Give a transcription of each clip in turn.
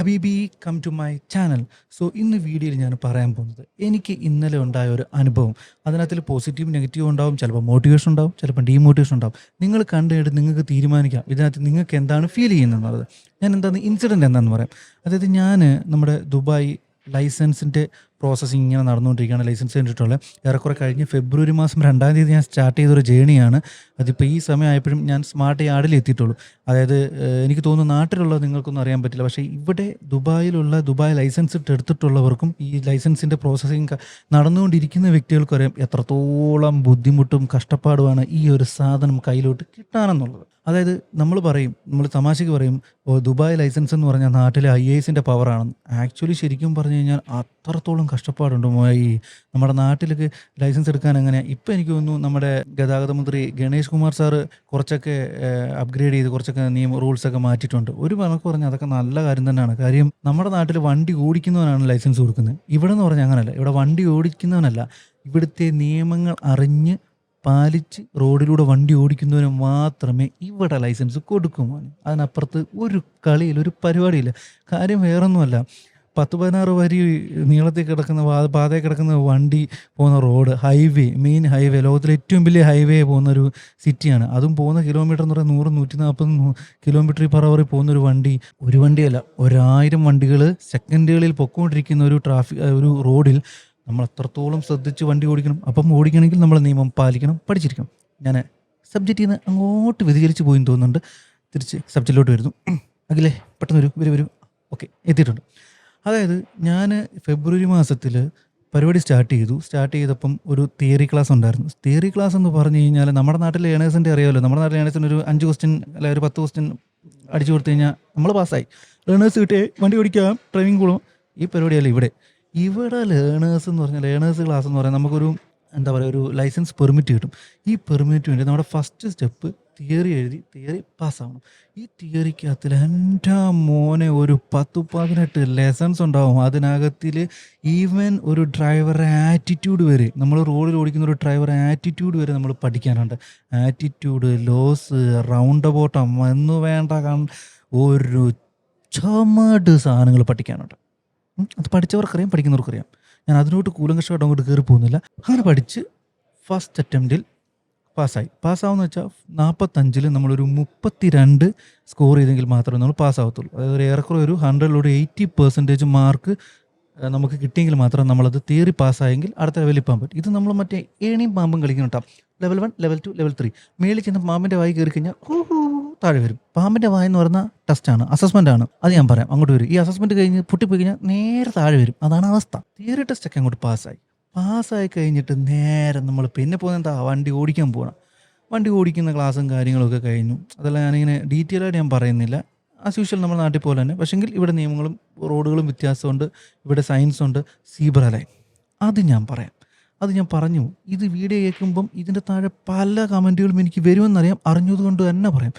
ഹബീബി come to my channel so ഇന്ന് വീഡിയോയിൽ ഞാൻ പറയാൻ പോകുന്നത് എനിക്ക് ഇന്നലെ ഉണ്ടായ ഒരു അനുഭവം. അതിനകത്തിൽ പോസിറ്റീവ് നെഗറ്റീവ് ഉണ്ടാവും ചിലപ്പോൾ മോട്ടിവേഷൻ ഉണ്ടാവും ചിലപ്പോൾ ഡീമോട്ടിവേഷൻ ഉണ്ടാവും. നിങ്ങൾ കണ്ടിട്ട് നിങ്ങൾക്ക് തീരുമാനിക്കാം ഇതിനകത്ത് നിങ്ങൾക്ക് എന്താണ് ഫീൽ ചെയ്യുന്നത് ഞാൻ എന്താണ് ഇൻസിഡന്റ് എന്താണെന്ന് പറയാം. അതായത് ഞാൻ നമ്മുടെ ദുബായ് ലൈസൻസിന്റെ പ്രോസസ്സിങ് ഇങ്ങനെ നടന്നുകൊണ്ടിരിക്കുകയാണ്. ലൈസൻസ് വേണ്ടിയിട്ടുള്ള ഏറെക്കുറെ കഴിഞ്ഞ് ഫെബ്രുവരി മാസം രണ്ടാം തീയതി ഞാൻ സ്റ്റാർട്ട് ചെയ്തൊരു ജേണിയാണ് അതിപ്പോൾ ഈ സമയമായപ്പോഴും ഞാൻ സ്മാർട്ട് യാർഡിൽ എത്തിയിട്ടുള്ളൂ. അതായത് എനിക്ക് തോന്നുന്നു നാട്ടിലുള്ള നിങ്ങൾക്കൊന്നും അറിയാൻ പറ്റില്ല. പക്ഷേ ഇവിടെ ദുബായിലുള്ള ദുബായ് ലൈസൻസ് ഇട്ട് എടുത്തിട്ടുള്ളവർക്കും ഈ ലൈസൻസിന്റെ പ്രോസസ്സിങ് നടന്നുകൊണ്ടിരിക്കുന്ന വ്യക്തികൾക്കും അറിയാം എത്രത്തോളം ബുദ്ധിമുട്ടും കഷ്ടപ്പാടുമാണ് ഈ ഒരു സാധനം കയ്യിലോട്ട് കിട്ടാനെന്നുള്ളത്. അതായത് നമ്മൾ പറയും നമ്മൾ തമാശയ്ക്ക് പറയും ദുബായ് ലൈസൻസ് എന്ന് പറഞ്ഞാൽ നാട്ടിലെ ഐ എസിന്റെ പവറാണെന്ന് ആക്ച്വലി ശരിക്കും പറഞ്ഞു കഴിഞ്ഞാൽ അത്രത്തോളം കഷ്ടപ്പാടുണ്ട് ഈ നമ്മുടെ നാട്ടിലേക്ക് ലൈസൻസ് എടുക്കാൻ എങ്ങനെയാണ് ഇപ്പം എനിക്ക് തോന്നുന്നു നമ്മുടെ ഗതാഗത മന്ത്രി ഗണേഷ് കുമാർ സാറ് കുറച്ചൊക്കെ അപ്ഗ്രേഡ് ചെയ്ത് കുറച്ചൊക്കെ നിയമ റൂൾസൊക്കെ മാറ്റിയിട്ടുണ്ട്. ഒരു കണക്ക് പറഞ്ഞാൽ അതൊക്കെ നല്ല കാര്യം തന്നെയാണ്. കാര്യം നമ്മുടെ നാട്ടിൽ വണ്ടി ഓടിക്കുന്നവനാണ് ലൈസൻസ് കൊടുക്കുന്നത്. ഇവിടെ എന്ന് പറഞ്ഞാൽ അങ്ങനല്ല. ഇവിടെ വണ്ടി ഓടിക്കുന്നവനല്ല. ഇവിടുത്തെ നിയമങ്ങൾ അറിഞ്ഞ് പാലിച്ച് റോഡിലൂടെ വണ്ടി ഓടിക്കുന്നവന് മാത്രമേ ഇവിടെ ലൈസൻസ് കൊടുക്കുമോ അതിനപ്പുറത്ത് ഒരു കളിയിൽ ഒരു പരിപാടിയില്ല. കാര്യം വേറൊന്നുമല്ല. പത്ത് പതിനാറ് വരി നീളത്തിൽ കിടക്കുന്ന പാതയിൽ കിടക്കുന്ന വണ്ടി പോകുന്ന റോഡ് ഹൈവേ മെയിൻ ഹൈവേ ലോകത്തിലെ ഏറ്റവും വലിയ ഹൈവേ പോകുന്ന ഒരു സിറ്റിയാണ്. അതും പോകുന്ന കിലോമീറ്റർ എന്ന് പറയുന്നത് നൂറ് നൂറ്റി നാൽപ്പത് കിലോമീറ്റർ പെർ അവറിൽ പോകുന്ന ഒരു വണ്ടി. ഒരു വണ്ടിയല്ല ഒരായിരം വണ്ടികൾ സെക്കൻഡുകളിൽ പൊക്കോണ്ടിരിക്കുന്ന ഒരു ട്രാഫിക് ഒരു റോഡിൽ നമ്മൾ എത്രത്തോളം ശ്രദ്ധിച്ച് വണ്ടി ഓടിക്കണം. അപ്പം ഓടിക്കണമെങ്കിൽ നമ്മൾ നിയമം പാലിക്കണം പഠിച്ചിരിക്കണം. ഞാൻ സബ്ജക്റ്റിൽ നിന്ന് അങ്ങോട്ട് വ്യതിചലിച്ച് പോയി തോന്നുന്നുണ്ട്. തിരിച്ച് സബ്ജക്റ്റിലോട്ട് വരുന്നു. അഖിലേ പെട്ടെന്ന് വരൂ വരൂ. വരൂ ഓക്കെ എത്തിയിട്ടുണ്ട്. അതായത് ഞാൻ ഫെബ്രുവരി മാസത്തിൽ പരിപാടി സ്റ്റാർട്ട് ചെയ്തു. സ്റ്റാർട്ട് ചെയ്തപ്പം ഒരു തിയറി ക്ലാസ് ഉണ്ടായിരുന്നു. തിയറി ക്ലാസ് എന്ന് പറഞ്ഞു കഴിഞ്ഞാൽ നമ്മുടെ നാട്ടിലെ ഏണേഴ്സിന്റെ അറിയാമല്ലോ. നമ്മുടെ നാട്ടിലെ ഏണേഴ്സിന് ഒരു അഞ്ച് ക്വസ്റ്റ്യൻ അല്ലെങ്കിൽ ഒരു പത്ത് ക്വസ്റ്റ്യൻ അടിച്ചു കൊടുത്തു കഴിഞ്ഞാൽ നമ്മൾ പാസ്സായി. ലേണേഴ്സ് കിട്ടിയേ വണ്ടി ഓടിക്കാം ഡ്രൈവിംഗ് കൂടും. ഈ പരിപാടിയല്ല ഇവിടെ. ഇവിടെ ലേണേഴ്സ് എന്ന് പറഞ്ഞാൽ ലേണേഴ്സ് ക്ലാസ് എന്ന് പറഞ്ഞാൽ നമുക്കൊരു എന്താ പറയുക ഒരു ലൈസൻസ് പെർമിറ്റ് കിട്ടും. ഈ പെർമിറ്റ് വേണ്ടി നമ്മുടെ ഫസ്റ്റ് സ്റ്റെപ്പ് തിയറി എഴുതി തിയറി പാസ്സാവണം. ഈ തിയറിക്കകത്തിൽ എന്റെ മോനെ ഒരു പത്ത് പതിനെട്ട് ലെസൺസ് ഉണ്ടാവും. അതിനകത്തിൽ ഈവൻ ഒരു ഡ്രൈവറുടെ ആറ്റിറ്റ്യൂഡ് വരെ നമ്മൾ റോഡിൽ ഓടിക്കുന്ന ഒരു ഡ്രൈവറുടെ ആറ്റിറ്റ്യൂഡ് വരെ നമ്മൾ പഠിക്കാനുണ്ട്. ആറ്റിറ്റ്യൂഡ് ലോസ് റൗണ്ട് അബൌട്ടം എന്ന് വേണ്ട ഒരു ചമട് സാധനങ്ങൾ പഠിക്കാനുണ്ട്. അത് പഠിച്ചവർക്കറിയാം പഠിക്കുന്നവർക്കറിയാം. ഞാൻ അതിനോട്ട് കൂലങ്കഷമായിട്ട് അങ്ങോട്ട് കയറി പോകുന്നില്ല അങ്ങനെ പഠിച്ച് ഫസ്റ്റ് അറ്റംപ്റ്റിൽ പാസ്സായി. പാസ്സാവുന്ന വെച്ചാൽ നാൽപ്പത്തഞ്ചിൽ നമ്മളൊരു മുപ്പത്തിരണ്ട് സ്കോർ ചെയ്തെങ്കിൽ മാത്രമേ നമ്മൾ പാസ്സാവത്തുള്ളൂ. അതായത് ഒരു ഏറെക്കുറെ ഒരു ഹൺഡ്രഡിലൂടെ എയ്റ്റി പെർസെന്റേജ് മാർക്ക് നമുക്ക് കിട്ടിയെങ്കിൽ മാത്രം നമ്മളത് തീറി പാസ്സായെങ്കിൽ അടുത്ത ലെവലിൽ പോകാൻ പറ്റും. ഇത് നമ്മൾ മറ്റേ ഏണിയും പാമ്പും കളിക്കുന്ന കേട്ടോ level one level two level three മേളിൽ ചെന്ന് പാമ്പിന്റെ വായി കയറി കഴിഞ്ഞാൽ താഴെ വരും. പാമ്പിന്റെ വായ എന്ന് പറയുന്ന ടെസ്റ്റാണ് അസസ്മെന്റ് ആണ്. അത് ഞാൻ പറയാം. അങ്ങോട്ട് വരും. ഈ അസസ്മെന്റ് കഴിഞ്ഞ് പൊട്ടിപ്പോയി കഴിഞ്ഞാൽ നേരെ താഴെ വരും. അതാണ് അവസ്ഥ. തിയറി ടെസ്റ്റൊക്കെ അങ്ങോട്ട് പാസ്സായി. പാസ്സായി കഴിഞ്ഞിട്ട് നേരെ നമ്മൾ പിന്നെ പോകുന്നത് എന്താ? വണ്ടി ഓടിക്കാൻ പോകണം വണ്ടി ഓടിക്കുന്ന ക്ലാസ്സും കാര്യങ്ങളൊക്കെ കഴിഞ്ഞു. അതെല്ലാം ഞാനിങ്ങനെ ഡീറ്റെയിൽ ആയിട്ട് ഞാൻ പറയുന്നില്ല. ആസ് യൂഷ്വൽ നമ്മുടെ നാട്ടിൽ പോലെ തന്നെ. പക്ഷെങ്കിൽ ഇവിടെ നിയമങ്ങളും റോഡുകളും വ്യത്യാസമുണ്ട്. ഇവിടെ സയൻസ് ഉണ്ട്. സീബ്ര ലൈൻ അത് ഞാൻ പറയാം. അത് ഞാൻ പറഞ്ഞു. ഇത് വീഡിയോ കേൾക്കുമ്പം ഇതിന്റെ താഴെ പല കമന്റുകളും എനിക്ക് വരുമെന്നറിയാം. അറിഞ്ഞതുകൊണ്ട് തന്നെ പറയാം.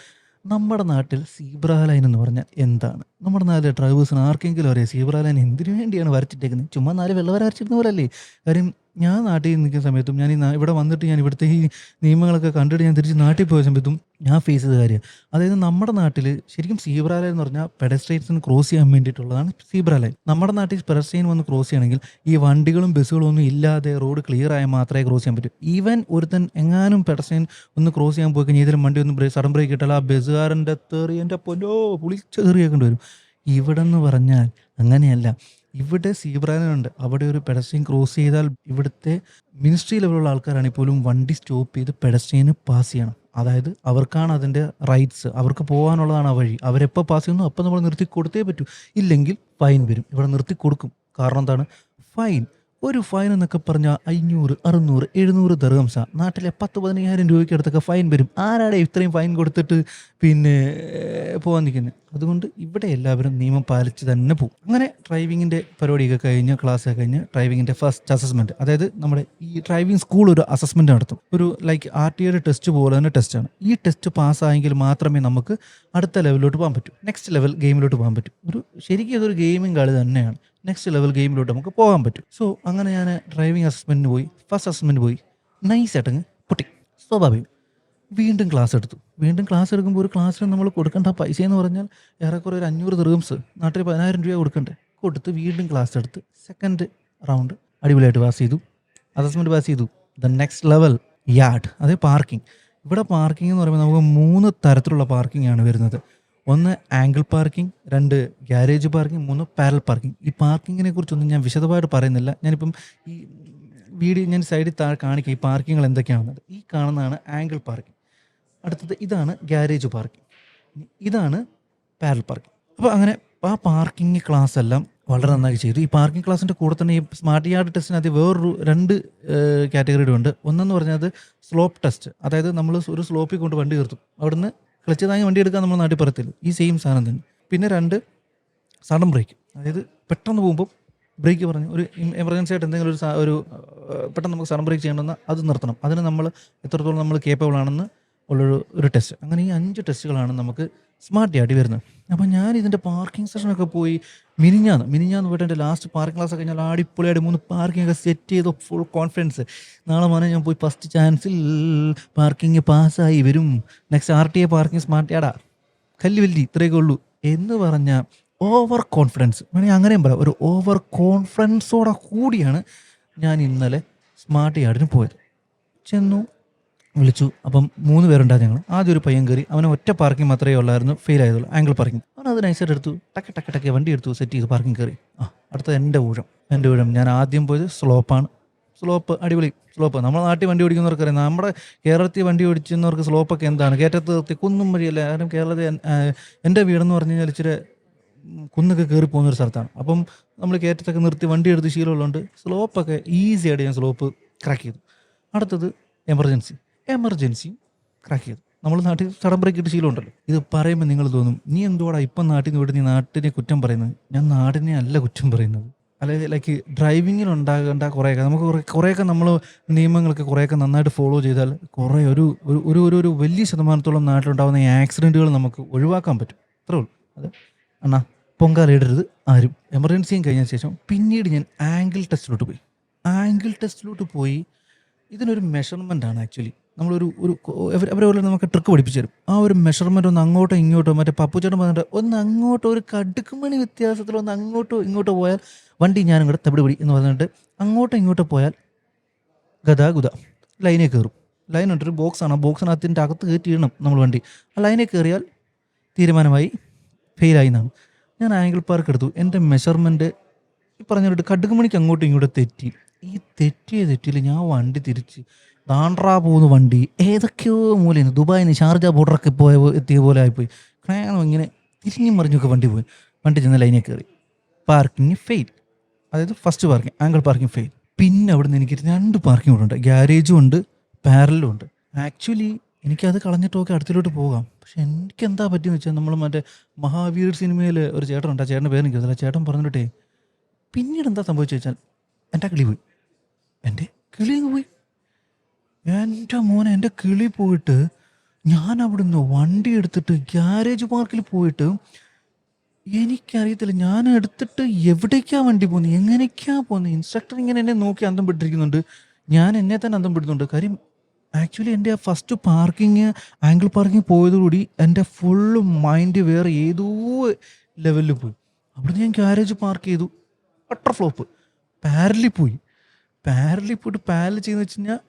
നമ്മുടെ നാട്ടിൽ സീബ്ര ലൈൻ എന്ന് പറഞ്ഞാൽ എന്താണ്? നമ്മുടെ നാട്ടിലെ ഡ്രൈവേഴ്സിന് ആർക്കെങ്കിലും അറിയാം സീബ്ര ലൈൻ എന്തിനു വേണ്ടിയാണ് വരച്ചിട്ടേക്കുന്നത്? ചുമ്മാ നാല് വെള്ളവര വരച്ചിരുന്ന പോലെ അല്ലേ കാര്യം ഞാൻ നാട്ടിൽ നിൽക്കുന്ന സമയത്തും ഞാൻ ഈ ഇവിടെ വന്നിട്ട് ഞാൻ ഇവിടുത്തെ ഈ നിയമങ്ങളൊക്കെ കണ്ടിട്ട് ഞാൻ തിരിച്ച് നാട്ടിൽ പോയ സമയത്തും ഞാൻ ഫേസ് ചെയ്ത കാര്യം. അതായത് നമ്മുടെ നാട്ടിൽ ശരിക്കും സീബ്ര ലൈൻ എന്ന് പറഞ്ഞാൽ പെഡസ്ട്രൈൻസിന് ക്രോസ് ചെയ്യാൻ വേണ്ടിയിട്ടുള്ളതാണ് സീബ്ര ലൈൻ നമ്മുടെ നാട്ടിൽ പെഡസ്ട്രൈൻ വന്ന് ക്രോസ് ചെയ്യണമെങ്കിൽ ഈ വണ്ടികളും ബസ്സുകളും ഒന്നും ഇല്ലാതെ റോഡ് ക്ലിയർ ആയാൽ മാത്രമേ ക്രോസ് ചെയ്യാൻ പറ്റൂ. ഈവൻ ഒരുത്തൻ എങ്ങാനും പെഡസ്ട്രൈൻ ഒന്ന് ക്രോസ് ചെയ്യാൻ പോയി കഴിഞ്ഞാൽ ഇതിലും വണ്ടി ഒന്ന് ബ്രേക്ക് സഡൻ ബ്രേക്ക് ഇട്ടാൽ ആ ബസ്സുകാരന്റെ തെറി എന്റെ പൊന്നോ പുളിച്ചെറിയേക്കേണ്ടി വരും. ഇവിടെ എന്ന് പറഞ്ഞാൽ അങ്ങനെയല്ല. ഇവിടെ സീബ്രാനുണ്ട് അവിടെ ഒരു പെഡസ്റ്റീൻ ക്രോസ് ചെയ്താൽ ഇവിടുത്തെ മിനിസ്ട്രി ലെവലുള്ള ആൾക്കാരാണെങ്കിൽ പോലും വണ്ടി സ്റ്റോപ്പ് ചെയ്ത് പെഡസ്റ്റീന് പാസ് ചെയ്യണം. അതായത് അവർക്കാണ് അതിന്റെ റൈറ്റ്സ്. അവർക്ക് പോകാനുള്ളതാണ് ആ വഴി. അവരെപ്പോൾ പാസ് ചെയ്യുന്നു അപ്പോൾ നമ്മൾ നിർത്തി കൊടുത്തേ പറ്റൂ. ഇല്ലെങ്കിൽ ഫൈൻ വരും. ഇവിടെ നിർത്തി കൊടുക്കും കാരണം എന്താണ്? ഫൈൻ. ഒരു ഫൈൻ എന്നൊക്കെ പറഞ്ഞാൽ അഞ്ഞൂറ് അറുന്നൂറ് എഴുന്നൂറ് ദർഹംസ നാട്ടിലെ പത്ത് പതിനയ്യായിരം രൂപയ്ക്ക് അടുത്തൊക്കെ ഫൈൻ വരും. ആരാടെ ഇത്രയും ഫൈൻ കൊടുത്തിട്ട് പിന്നെ പോകാൻ നിൽക്കുന്നത് അതുകൊണ്ട് ഇവിടെ എല്ലാവരും നിയമം പാലിച്ച് തന്നെ പോകും അങ്ങനെ ഡ്രൈവിങ്ങിന്റെ പരിപാടിയൊക്കെ കഴിഞ്ഞ് ക്ലാസ് കഴിഞ്ഞ് ഡ്രൈവിങ്ങിന്റെ ഫസ്റ്റ് അസസ്മെന്റ്. അതായത് നമ്മുടെ ഈ ഡ്രൈവിംഗ് സ്കൂൾ ഒരു അസസ്മെന്റ് നടത്തും. ഒരു ലൈക്ക് ആർ ടി ഐയുടെ ടെസ്റ്റ് പോലെ തന്നെ ടെസ്റ്റാണ്. ഈ ടെസ്റ്റ് പാസ്സായെങ്കിൽ മാത്രമേ നമുക്ക് അടുത്ത ലെവലിലോട്ട് പോകാൻ പറ്റൂ. നെക്സ്റ്റ് ലെവൽ ഗെയിമിലോട്ട് പോകാൻ പറ്റും. ഒരു ശരിക്കും അതൊരു ഗെയിമിംഗ് കളി തന്നെയാണ്. നെക്സ്റ്റ് ലെവൽ ഗെയിമിലോട്ട് നമുക്ക് പോകാൻ പറ്റും. സോ അങ്ങനെ ഞാൻ ഡ്രൈവിംഗ് അസസ്മെന്റിന് പോയി ഫസ്റ്റ് അസസ്മെന്റ് പോയി നൈസ് ആയിട്ടങ്ങ് പൊട്ടി. സ്വാഭാവികം. വീണ്ടും ക്ലാസ് എടുത്തു. വീണ്ടും ക്ലാസ് എടുക്കുമ്പോൾ ഒരു ക്ലാസ്സിന് നമ്മൾ കൊടുക്കേണ്ട പൈസ എന്ന് പറഞ്ഞാൽ ഏറെക്കുറെ ഒരു അഞ്ഞൂറ് ദിർഹംസ് നാട്ടിൽ പതിനായിരം രൂപ കൊടുക്കണ്ടേ? കൊടുത്ത് വീണ്ടും ക്ലാസ് എടുത്ത് സെക്കൻഡ് റൗണ്ട് അടിപൊളിയായിട്ട് പാസ് ചെയ്തു. അസസ്മെന്റ് പാസ് ചെയ്തു. ദ നെക്സ്റ്റ് ലെവൽ യാർഡ് അതേ പാർക്കിംഗ് ഇവിടെ പാർക്കിംഗ് എന്ന് പറയുമ്പോൾ നമുക്ക് മൂന്ന് തരത്തിലുള്ള പാർക്കിംഗ് ആണ് വരുന്നത്. ഒന്ന് ആംഗിൾ പാർക്കിംഗ് രണ്ട് ഗ്യാരേജ് പാർക്കിംഗ് മൂന്ന് പാരൽ പാർക്കിംഗ് ഈ പാർക്കിങ്ങിനെ കുറിച്ചൊന്നും ഞാൻ വിശദമായിട്ട് പറയുന്നില്ല. ഞാനിപ്പം ഈ വീഡിയോ ഞാൻ സൈഡിൽ താഴെ കാണിക്കുക ഈ പാർക്കിങ്ങൾ എന്തൊക്കെയാണെന്നത് ഈ കാണുന്നതാണ് ആംഗിൾ പാർക്കിംഗ് അടുത്തത് ഇതാണ് ഗ്യാരേജ് പാർക്കിംഗ് ഇതാണ് പാരൽ പാർക്കിംഗ് അപ്പോൾ അങ്ങനെ ആ പാർക്കിംഗ് ക്ലാസ് എല്ലാം വളരെ നന്നായി ചെയ്തു. ഈ പാർക്കിംഗ് ക്ലാസ്സിന്റെ കൂടെ തന്നെ ഈ സ്മാർട്ട് യാർഡ് ടെസ്റ്റിനകത്ത് വേറൊരു രണ്ട് കാറ്റഗറിയുടെ ഉണ്ട് ഒന്നെന്ന് പറഞ്ഞാൽ സ്ലോപ്പ് ടെസ്റ്റ് അതായത് നമ്മൾ ഒരു സ്ലോപ്പിൽ കൊണ്ട് വണ്ടി നിർത്തും. അവിടുന്ന് ക്ലച്ച് താങ്ങി വണ്ടി എടുക്കാൻ നമ്മൾ നാട്ടിൽ പറയത്തില്ല. ഈ സെയിം സാധനം തന്നെ. പിന്നെ രണ്ട് സഡൻ ബ്രേക്ക് അതായത് പെട്ടെന്ന് പോകുമ്പോൾ ബ്രേക്ക് പറഞ്ഞു ഒരു എമർജൻസി ആയിട്ട് എന്തെങ്കിലും ഒരു ഒരു പെട്ടെന്ന് നമുക്ക് സഡൻ ബ്രേക്ക് ചെയ്യണമെന്ന് അത് നിർത്തണം. അതിന് നമ്മൾ എത്രത്തോളം നമ്മൾ കേപ്പബിൾ ആണെന്ന് ഉള്ളൊരു ഒരു ടെസ്റ്റ് അങ്ങനെ ഈ അഞ്ച് ടെസ്റ്റുകളാണ് നമുക്ക് സ്മാർട്ട് അടി വരുന്നത്. അപ്പം ഞാൻ ഇതിന്റെ പാർക്കിംഗ് സെഷനൊക്കെ പോയി മിനിഞ്ഞാന്ന് മിനിഞ്ഞാന്ന് പോയിട്ട് എന്റെ ലാസ്റ്റ് പാർക്കിംഗ് ക്ലാസ് ഞാൻ അടിപൊളിയായിട്ട് മൂന്ന് പാർക്കിംഗ് ഒക്കെ സെറ്റ് ചെയ്ത് ഫുൾ കോൺഫിഡൻസ് നാളെ മോനെ ഞാൻ പോയി ഫസ്റ്റ് ചാൻസിൽ പാർക്കിംഗ് പാസ്സായി വരും. Next R T A parking smart കല്ല് വല്ലി ഇത്രയൊക്കെ ഉള്ളൂ. എന്ന് പറഞ്ഞ ഓവർ കോൺഫിഡൻസ് വേണമെങ്കിൽ അങ്ങനെയും പറയാം ഒരു ഓവർ കോൺഫിഡൻസോടെ കൂടിയാണ് ഞാൻ ഇന്നലെ സ്മാർട്ട് യാർഡിന് പോയത്. ചെന്നു വിളിച്ചു. അപ്പം മൂന്ന് പേരുണ്ടായിരുന്നു ഞങ്ങൾ ആദ്യം ഒരു പയ്യൻ കയറി അവന് ഒറ്റ പാർക്കിംഗ് മാത്രമേ ഉള്ളായിരുന്നു. ഫെയിൽ ആയതുള്ളൂ. ആംഗിൾ പാർക്കിംഗ് അവൻ അത് നൈസായിട്ട് എടുത്തു. ടക്ക് ടക്ക് ടക്ക് വണ്ടി എടുത്തു. സെറ്റ് ചെയ്ത്. പാർക്കിംഗ് കയറി ആ അടുത്ത എന്റെ ഊഴം. എന്റെ ഊഴം. ഞാൻ ആദ്യം പോയത് സ്ലോപ്പാണ് സ്ലോപ്പ് അടിപൊളി. സ്ലോപ്പ് നമ്മുടെ നാട്ടിൽ വണ്ടി ഓടിക്കുന്നവർക്ക് അറിയാം നമ്മുടെ കേരളത്തിൽ വണ്ടി ഓടിക്കുന്നവർക്ക് സ്ലോപ്പൊക്കെ എന്താണ്? കയറ്റത്ത് നിർത്തി കുന്നും വഴിയല്ല കാരണം കേരളത്തിൽ എന്റെ വീടെന്ന് പറഞ്ഞു കഴിഞ്ഞാൽ ഇച്ചിരി കുന്നൊക്കെ കയറി പോകുന്ന ഒരു സ്ഥലത്താണ്. അപ്പം നമ്മൾ കയറ്റത്തൊക്കെ നിർത്തി വണ്ടി എടുത്ത് ശീലമുള്ളതുകൊണ്ട് സ്ലോപ്പൊക്കെ ഈസിയായിട്ട് ഞാൻ സ്ലോപ്പ് ക്രാക്ക് ചെയ്തു. അടുത്തത് എമർജൻസി എമർജൻസി ക്രാക്ക് ചെയ്തു. നമ്മൾ നാട്ടിൽ സഡൻ ബ്രേക്ക് ഇട്ട് ശീലമുണ്ടല്ലോ. ഇത് പറയുമ്പോൾ നിങ്ങൾ തോന്നും നീ എന്തുവാടാ ഇപ്പം നാട്ടിൽ നിന്ന് വിട്ട് നീ നാട്ടിനെ കുറ്റം പറയുന്നത്? ഞാൻ നാടിനെ അല്ല കുറ്റം പറയുന്നത്. അതായത് ലൈക്ക് ഡ്രൈവിങ്ങിൽ ഉണ്ടാകേണ്ട കുറേയൊക്കെ നമുക്ക് കുറേ കുറേയൊക്കെ നമ്മൾ നിയമങ്ങളൊക്കെ കുറേയൊക്കെ നന്നായിട്ട് ഫോളോ ചെയ്താൽ കുറേ ഒരു ഒരു ഒരു ഒരു വലിയ ശതമാനത്തോളം നാട്ടിലുണ്ടാകുന്ന ആക്സിഡന്റുകൾ നമുക്ക് ഒഴിവാക്കാൻ പറ്റും. അത്രേ ഉള്ളൂ. അത് അണ്ണാ പൊങ്കാലയിടരുത് ആരും. എമർജൻസിയും കഴിഞ്ഞ ശേഷം പിന്നീട് ഞാൻ ആംഗിൾ ടെസ്റ്റിലോട്ട് പോയി. ആംഗിൾ ടെസ്റ്റിലോട്ട് പോയി. ഇതിനൊരു മെഷർമെന്റ് ആണ് ആക്ച്വലി നമ്മളൊരു ഒരു അവരെ നമുക്ക് ട്രിക്ക് പഠിപ്പിച്ചു തരും. ആ ഒരു മെഷർമെന്റ് ഒന്ന് അങ്ങോട്ടോ ഇങ്ങോട്ടോ മറ്റേ പപ്പുച്ചേട്ടൻ പറഞ്ഞിട്ട് ഒന്ന് അങ്ങോട്ടോ ഒരു കടുക്കുമണി വ്യത്യാസത്തിൽ ഒന്ന് അങ്ങോട്ടോ ഇങ്ങോട്ടോ പോയാൽ വണ്ടി ഞാനും കൂടെ തവിടുപിടി എന്ന് പറഞ്ഞിട്ട് അങ്ങോട്ടോ ഇങ്ങോട്ടോ പോയാൽ ഗതാഗത ലൈനിൽ കയറും. ലൈൻ ഉണ്ട് ഒരു ബോക്സാണ് ആ ബോക്സിനകത്തിന്റെ അകത്ത് കയറ്റി ഇടണം നമ്മൾ വണ്ടി. ആ ലൈനിൽ കയറിയാൽ തീരുമാനമായി ഫെയിലായി എന്നാണ്. ഞാൻ ആംഗിൾ പാർക്ക് എടുത്തു. എന്റെ മെഷർമെന്റ് ഈ പറഞ്ഞിട്ട് കടുകുമണിക്ക് അങ്ങോട്ടും ഇങ്ങോട്ടും തെറ്റി. ഈ തെറ്റിയ തെറ്റിയിൽ ഞാൻ വണ്ടി തിരിച്ച് ദാണ്ട്രാ പോകുന്ന വണ്ടി ഏതൊക്കെയോ മൂലയിന്ന് ദുബായിന്ന് ഷാർജ ബോർഡറൊക്കെ പോയ എത്തിയ പോലെ ആയിപ്പോയി. ക്രേണം ഇങ്ങനെ തിരിഞ്ഞും മറിഞ്ഞൊക്കെ വണ്ടി പോയി. വണ്ടി ചെന്ന് ലൈനിൽ കയറി. പാർക്കിങ് ഫെയിൽ അതായത് first parking angle parking fail പിന്നെ അവിടെ നിന്ന് എനിക്ക് രണ്ട് പാർക്കിംഗ് കൂടെ ഉണ്ട്. ഗ്യാരേജും ഉണ്ട് പാരലും ഉണ്ട്. ആക്ച്വലി എനിക്കത് കളഞ്ഞിട്ടൊക്കെ അടുത്തിലോട്ട് പോകാം. പക്ഷെ എനിക്ക് എന്താ പറ്റിയെന്ന് വെച്ചാൽ നമ്മൾ മറ്റേ മഹാവീർ സിനിമയിൽ ഒരു ചേട്ടനുണ്ട്. ആ ചേട്ടന്റെ പേര് എനിക്ക് അറിയില്ല. ആ ചേട്ടൻ പറഞ്ഞിട്ടേ പിന്നീട് എന്താ സംഭവിച്ചു വെച്ചാൽ എന്റെ കിളി പോയി. എന്റെ കിളി പോയി. എന്റെ മോനെ എന്റെ കിളി പോയിട്ട് ഞാൻ അവിടുന്ന് വണ്ടി എടുത്തിട്ട് ഗ്യാരേജ് പാർക്കിൽ പോയിട്ട് എനിക്കറിയത്തില്ല ഞാൻ എടുത്തിട്ട് എവിടേക്കാ വണ്ടി പോകുന്നത് എങ്ങനെയൊക്കെയാ പോകുന്നത് ഇൻസ്ട്രക്ടർ ഇങ്ങനെ എന്നെ നോക്കി അന്തം പെട്ടിരിക്കുന്നുണ്ട് ഞാൻ എന്നെ തന്നെ അന്തം പെടുന്നുണ്ട് കാര്യം ആക്ച്വലി എന്റെ ആ ഫസ്റ്റ് പാർക്കിങ് ആംഗിൾ പാർക്കിങ് പോയതോടുകൂടി എന്റെ ഫുൾ മൈൻഡ് വേറെ ഏതോ ലെവലിൽ പോയി. അവിടുന്ന് ഞാൻ ഗ്യാരേജ് പാർക്ക് ചെയ്തു ബട്ടർഫ്ലോപ്പ് പാരലിൽ പോയി. പാരലിൽ പോയിട്ട് പാരൽ ചെയ്യുന്ന വെച്ച് കഴിഞ്ഞാൽ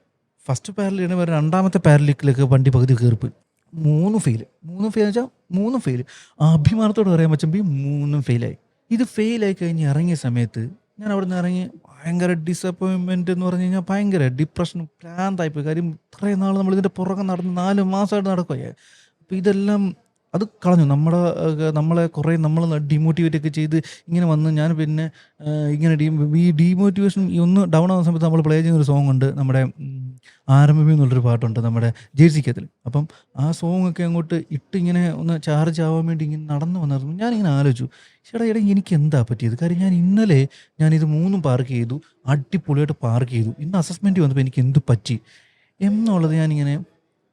ഫസ്റ്റ് വരെ രണ്ടാമത്തെ പാരലിക്കിലേക്ക് വണ്ടി പകുതി കയറിപ്പോയി. മൂന്ന് ഫെയിൽ മൂന്ന് ഫെയിൽ വെച്ചാൽ മൂന്ന് ഫെയിൽ അഭിമാനത്തോട് പറയാൻ പറ്റുമ്പോൾ മൂന്നും ഫെയിലായി ഇത് ഫെയിലായി കഴിഞ്ഞ് ഇറങ്ങിയ സമയത്ത് ഞാൻ അവിടെ നിന്ന് ഇറങ്ങി ഭയങ്കര ഡിസപ്പോയിൻമെന്റ് എന്ന് പറഞ്ഞു കഴിഞ്ഞാൽ ഭയങ്കര ഡിപ്രഷൻ ഭ്രാന്തായിപ്പോയി കാര്യം ഇത്രയും നാൾ നമ്മൾ ഇതിന്റെ പുറകെ നടന്ന് നാല് മാസമായിട്ട് നടക്കുക അപ്പോൾ ഇതെല്ലാം അത് കളഞ്ഞു. നമ്മുടെ നമ്മളെ കുറേ നമ്മൾ ഡിമോട്ടിവേറ്റ് ഒക്കെ ചെയ്ത് ഇങ്ങനെ വന്ന് ഞാൻ പിന്നെ ഇങ്ങനെ ഈ ഡീമോട്ടിവേഷൻ ഒന്ന് ഡൗൺ ആവുന്ന സമയത്ത് നമ്മൾ പ്ലേ ചെയ്യുന്ന ഒരു സോങ് ഉണ്ട് നമ്മുടെ ആരംഭമി എന്നുള്ളൊരു പാട്ടുണ്ട് നമ്മുടെ ജേഴ്സിക്കത്തിൽ അപ്പം ആ സോങ് ഒക്കെ അങ്ങോട്ട് ഇട്ടിങ്ങനെ ഒന്ന് ചാർജ് ആവാൻ വേണ്ടി ഇങ്ങനെ നടന്നു വന്നിരുന്നു. ഞാനിങ്ങനെ ആലോചിച്ചു ചേട്ടാ എടാ എനിക്ക് എന്താ പറ്റിയത്? കാര്യം ഞാൻ ഇന്നലെ ഞാനിത് മൂന്നും പാർക്ക് ചെയ്തു അടിപൊളിയായിട്ട് പാർക്ക് ചെയ്തു. ഇന്ന് അസസ്മെന്റ് വന്നപ്പോൾ എനിക്ക് എന്ത് പറ്റി? എന്നുള്ളത് ഞാനിങ്ങനെ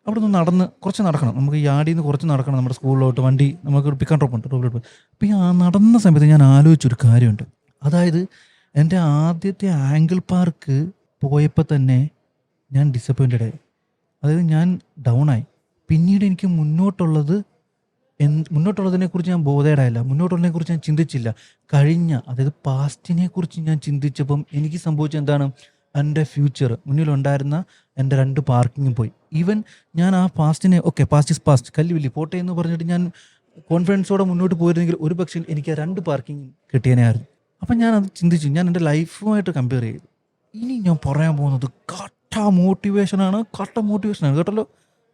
അവിടെ നിന്ന് നടന്ന് കുറച്ച് നടക്കണം. നമുക്ക് യാർഡിൽ നിന്ന് കുറച്ച് നടക്കണം നമ്മുടെ സ്കൂളിലോട്ട്. വണ്ടി നമുക്ക് പിക്ക് ആൻഡ് ഡ്രോപ്പ് ഉണ്ട് അപ്പോൾ ഈ നടന്ന സമയത്ത് ഞാൻ ആലോചിച്ചൊരു കാര്യമുണ്ട്. അതായത് എന്റെ ആദ്യത്തെ ആംഗിൾ പാർക്ക് പോയപ്പോൾ തന്നെ ഞാൻ ഡിസപ്പോയിന്റഡ് ആയി. അതായത് ഞാൻ ഡൗൺ ആയി. പിന്നീട് എനിക്ക് മുന്നോട്ടുള്ളത് എന്ത് മുന്നോട്ടുള്ളതിനെക്കുറിച്ച് ഞാൻ ബോധേടായില്ല. മുന്നോട്ടുള്ളതിനെക്കുറിച്ച് ഞാൻ ചിന്തിച്ചില്ല. കഴിഞ്ഞ അതായത് പാസ്റ്റിനെ കുറിച്ച് ഞാൻ ചിന്തിച്ചപ്പം എനിക്ക് സംഭവിച്ച എന്താണ്? എന്റെ ഫ്യൂച്ചർ മുന്നിലുണ്ടായിരുന്ന എന്റെ രണ്ട് പാർക്കിങ്ങും പോയി. ഈവൻ ഞാൻ ആ പാസ്റ്റിനെ ഓക്കെ പാസ്റ്റ് ഇസ് പാസ്റ്റ് കല്ലുവില്ലി പോട്ടെ എന്ന് പറഞ്ഞിട്ട് ഞാൻ കോൺഫിഡൻസോടെ മുന്നോട്ട് പോയിരുന്നെങ്കിൽ ഒരു പക്ഷേ എനിക്ക് ആ രണ്ട് പാർക്കിംഗ് കിട്ടിയനായിരുന്നു അപ്പം ഞാൻ അത് ചിന്തിച്ചു. ഞാൻ എന്റെ ലൈഫുമായിട്ട് കമ്പയർ ചെയ്തു. ഇനി ഞാൻ പറയാൻ പോകുന്നത് കട്ട മോട്ടിവേഷനാണ് കട്ട മോട്ടിവേഷനാണ് കേട്ടല്ലോ?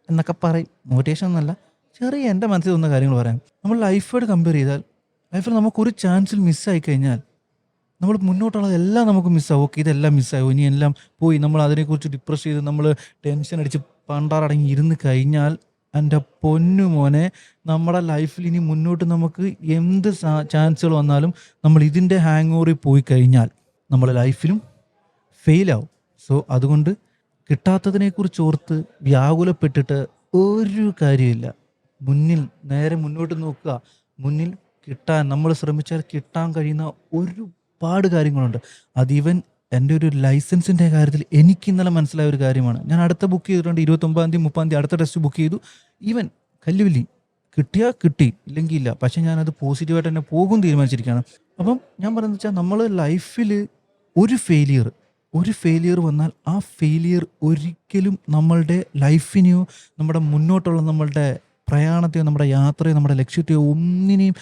എന്നൊക്കെ പറയും. മോട്ടിവേഷൻ എന്നല്ല ചെറിയ എന്റെ മനസ്സിൽ തോന്നുന്ന കാര്യങ്ങൾ പറയാം. നമ്മൾ ലൈഫായിട്ട് കമ്പയർ ചെയ്താൽ ലൈഫിൽ നമുക്കൊരു ചാൻസിൽ മിസ്സായി കഴിഞ്ഞാൽ നമ്മൾ മുന്നോട്ടുള്ളത് എല്ലാം നമുക്ക് മിസ്സാവും ഓക്കെ ഇതെല്ലാം മിസ്സാവും ഇനി എല്ലാം പോയി നമ്മൾ അതിനെക്കുറിച്ച് ഡിപ്രസ് ചെയ്ത് നമ്മൾ ടെൻഷൻ അടിച്ച് പണ്ടാറടങ്ങി ഇരുന്ന് കഴിഞ്ഞാൽ എന്റെ പൊന്നു മോനെ നമ്മുടെ ലൈഫിൽ ഇനി മുന്നോട്ട് നമുക്ക് എന്ത് ചാൻസുകൾ വന്നാലും നമ്മൾ ഇതിന്റെ ഹാങ് ഓവറിൽ പോയി കഴിഞ്ഞാൽ നമ്മുടെ ലൈഫിലും ഫെയിലാവും സോ അതുകൊണ്ട് കിട്ടാത്തതിനെക്കുറിച്ച് ഓർത്ത് വ്യാകുലപ്പെട്ടിട്ട് ഒരു കാര്യമില്ല മുന്നിൽ നേരെ മുന്നോട്ട് നോക്കുക. മുന്നിൽ കിട്ടാൻ നമ്മൾ ശ്രമിച്ചാൽ കിട്ടാൻ കഴിയുന്ന ഒരുപാട് കാര്യങ്ങളുണ്ട്. അത് ഈവൻ എന്റെ ഒരു ലൈസൻസിന്റെ കാര്യത്തിൽ എനിക്ക് ഇന്നലെ മനസ്സിലായ ഒരു കാര്യമാണ്. ഞാൻ അടുത്ത ബുക്ക് ചെയ്തിട്ടുണ്ട് ഇരുപത്തൊമ്പതാം തീയതി മുപ്പാം തീയതി അടുത്ത ടെസ്റ്റ് ബുക്ക് ചെയ്തു. ഈവൻ കല്ലുവില്ലി കിട്ടിയാൽ കിട്ടി ഇല്ലെങ്കിൽ ഇല്ല. പക്ഷേ ഞാനത് പോസിറ്റീവായിട്ട് തന്നെ പോകും തീരുമാനിച്ചിരിക്കുകയാണ്. അപ്പം ഞാൻ പറയുന്നത് വെച്ചാൽ നമ്മൾ ലൈഫിൽ ഒരു ഫെയിലിയർ ഒരു ഫെയിലിയർ വന്നാൽ ആ ഫെയിലിയർ ഒരിക്കലും നമ്മളുടെ ലൈഫിനെയോ നമ്മുടെ മുന്നോട്ടുള്ള നമ്മളുടെ പ്രയാണത്തെയോ നമ്മുടെ യാത്രയോ നമ്മുടെ ലക്ഷ്യത്തെയോ ഒന്നിനെയും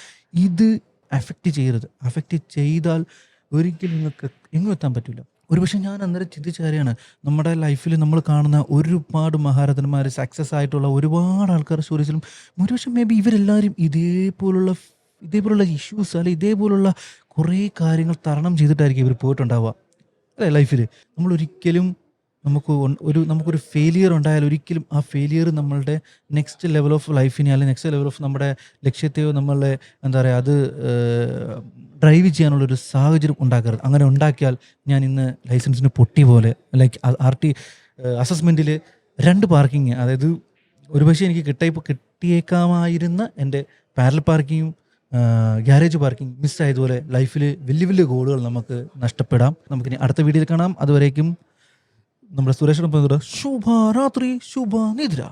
ഇത് അഫക്റ്റ് ചെയ്യരുത്. അഫക്റ്റ് ചെയ്താൽ ഒരിക്കലും നിങ്ങൾക്ക് എങ്ങും എത്താൻ പറ്റില്ല ഒരുപക്ഷെ ഞാൻ അന്നേരം ചിന്തിച്ച കാര്യമാണ് നമ്മുടെ ലൈഫിൽ നമ്മൾ കാണുന്ന ഒരുപാട് മഹാരഥന്മാർ സക്സസ് ആയിട്ടുള്ള ഒരുപാട് ആൾക്കാർ സ്റ്റോറീസിലും ഒരുപക്ഷെ മേ ബി ഇവരെല്ലാവരും ഇതേപോലുള്ള ഇതേപോലുള്ള ഇഷ്യൂസ് അല്ലെങ്കിൽ ഇതേപോലുള്ള കുറേ കാര്യങ്ങൾ തരണം ചെയ്തിട്ടായിരിക്കും ഇവർ പോയിട്ടുണ്ടാവുക. അല്ലേ ലൈഫിൽ നമ്മൾ ഒരിക്കലും നമുക്ക് ഒരു നമുക്കൊരു ഫെയിലിയർ ഉണ്ടായാൽ ഒരിക്കലും ആ ഫെയിലിയർ നമ്മളുടെ നെക്സ്റ്റ് ലെവൽ ഓഫ് ലൈഫിനെ അല്ലെങ്കിൽ നെക്സ്റ്റ് ലെവൽ ഓഫ് നമ്മുടെ ലക്ഷ്യത്തെയോ നമ്മളെ എന്താ പറയുക അത് ഡ്രൈവ് ചെയ്യാനുള്ളൊരു സാഹചര്യം ഉണ്ടാക്കരുത്. അങ്ങനെ ഉണ്ടാക്കിയാൽ ഞാൻ ഇന്ന് ലൈസൻസിന് പൊട്ടി പോലെ ലൈക്ക് ആർ ടി അസസ്മെന്റിൽ രണ്ട് പാർക്കിങ് അതായത് ഒരുപക്ഷെ എനിക്ക് കിട്ടിയപ്പോൾ കിട്ടിയേക്കാമായിരുന്ന എന്റെ പാരൽ പാർക്കിങ്ങും ഗ്യാരേജ് പാർക്കിംഗ് മിസ്സായതുപോലെ ലൈഫിൽ വലിയ വലിയ ഗോളുകൾ നമുക്ക് നഷ്ടപ്പെടാം. നമുക്കിനി അടുത്ത വീഡിയോയിൽ കാണാം. അതുവരേക്കും നമ്മുടെ സുരേഷിനൊപ്പം ശുഭരാത്രി ശുഭ നിദ്ര.